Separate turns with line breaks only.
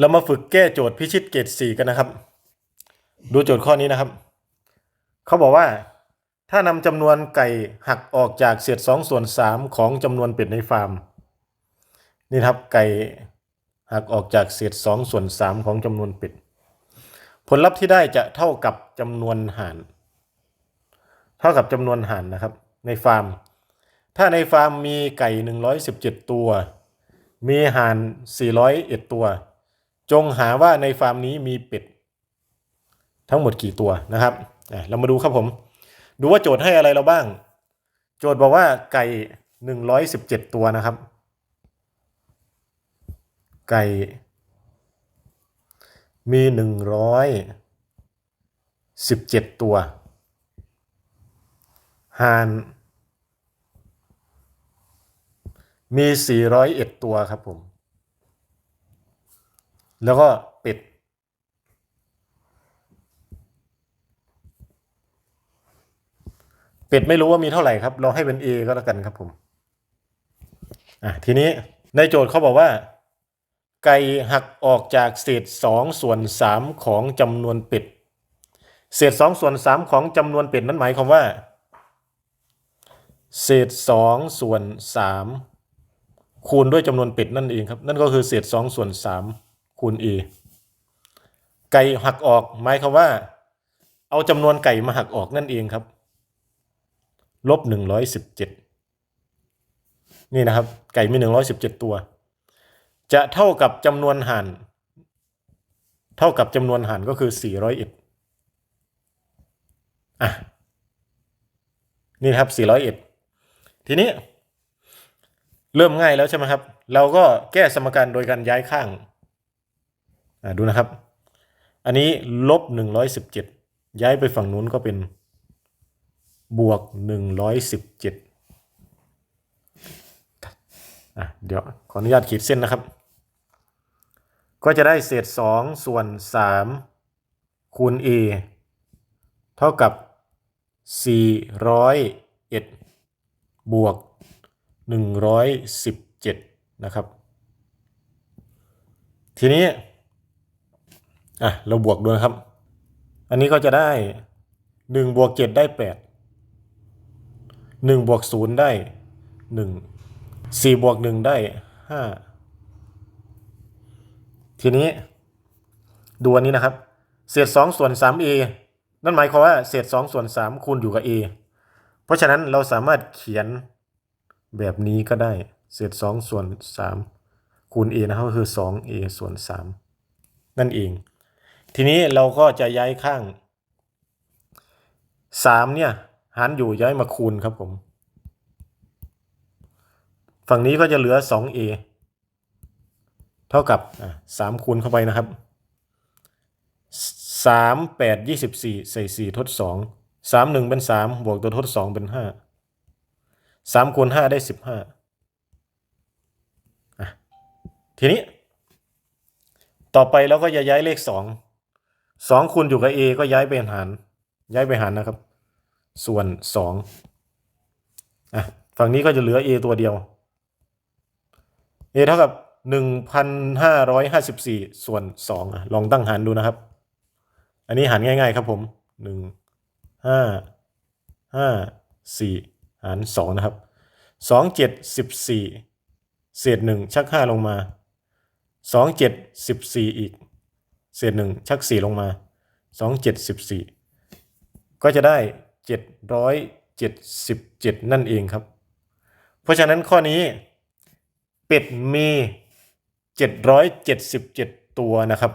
เรามาฝึกแก้โจทย์พิชิตเกรดสี่กันนะครับ ดูโจทย์ข้อนี้นะครับ เขาบอกว่า ถ้านำจำนวนไก่หักออกจากเศษสองส่วนสามของจำนวนเป็ดในฟาร์ม นี่ครับไก่หักออกจากเศษสองส่วนสามของจำนวนเป็ด ผลลัพธ์ที่ได้จะเท่ากับจำนวนห่านเท่ากับจำนวนห่านนะครับ ในฟาร์ม ถ้าในฟาร์มมีไก่117ตัว มีห่าน401ตัว จงหาว่าในฟาร์มนี้มีเป็ดทั้งหมดกี่ตัวนะครับเรามาดูครับผม ดูว่าโจทย์ให้อะไรเราบ้าง โจทย์บอกว่าไก่117ตัวนะครับ ไก่ มี117ตัวห่านมี 401 ตัวครับผม แล้วก็ป็ดป็ดไม่รู้ว่ามีเท่าไหร่ครับ เราให้เป็น A ก็แล้วกันครับผม อะ ทีนี้ในโจทย์เขาบอกว่า ไก่หักออกจากเศษ2ส่วน3ของจำนวนเป็ดเศษ2ส่วน3ของจำนวนเป็ดนั้นหมายความว่า เศษ2ส่วน3คูณด้วยจำนวนเป็ดนั่นเองครับ นั่นก็คือเศษ2ส่วน3 คูณ a ไก่หักออกหมายความว่า เอาจำนวนไก่มาหักออกนั่นเองครับ ลบ117นี่นะครับ ไก่มี117ตัว จะเท่ากับจำนวนห่าน เท่ากับจำนวนห่านก็คือ401อะ นี่ครับ401ทีนี้ เริ่มง่ายแล้วใช่ไหมครับ เราก็แก้สมการโดยการย้ายข้าง ดูนะครับ อันนี้ลบ117ย้ายไปฝั่งนู้นก็เป็นบวก117อะเดี๋ยวขออนุญาตขีดเส้นนะครับ ก็จะได้เศษ2ส่วน3คูณ a เท่ากับ 401 บวก 117 นะครับ ทีนี้ อะเราบวกดูนะครับ อันนี้ก็จะได้1บวก7ได้8 1บวก0ได้1 4บวก1ได้5ทีนี้ดูอันนี้นะครับ เศษ2ส่วน 3a นั่นหมายความว่าเศษ2ส่วน3คูณอยู่กับ a เพราะฉะนั้นเราสามารถเขียนแบบนี้ก็ได้ เศษ2ส่วน3คูณ a นะครับก็คือ 2a ส่วน3นั่นเอง ทีนี้เราก็จะย้ายข้าง3เนี่ยหารอยู่ย้ายมาคูณครับผม ฝั่งนี้ก็จะเหลือ 2a เท่ากับอะ3คูณเข้าไปนะครับสามแปดยี่สิบสี่ใส่สี่ทดสองสามหนึ่งเป็นสามบวกตัวทดสองเป็นห้าสามคูณห้าได้สิบห้าทีนี้ ต่อไปเราก็จะย้ายเลขสอง สองคูณอยู่กับ a ก็ย้ายไปหาร ย้ายไปหารนะครับ ส่วนสองอะฝั่งนี้ก็จะเหลือ a ตัวเดียว a เท่ากับหนึ่งพันห้าร้อยห้าสิบสี่ส่วนสองลองตั้งหารดูนะครับ อันนี้หารง่าย ๆ ครับผมหนึ่งห้าห้าสี่หารสองนะครับสองเจ็ดสิบสี่เศษหนึ่งชักห้าลงมาสองเจ็ดสิบสี่อีก เศษหนึ่งชักสี่ลงมาสองเจ็ดสิบสี่ก็จะได้เจ็ดร้อยเจ็ดสิบเจ็ดนั่นเองครับ เพราะฉะนั้นข้อนี้เป็ดมีเจ็ดร้อยเจ็ดสิบเจ็ดตัวนะครับ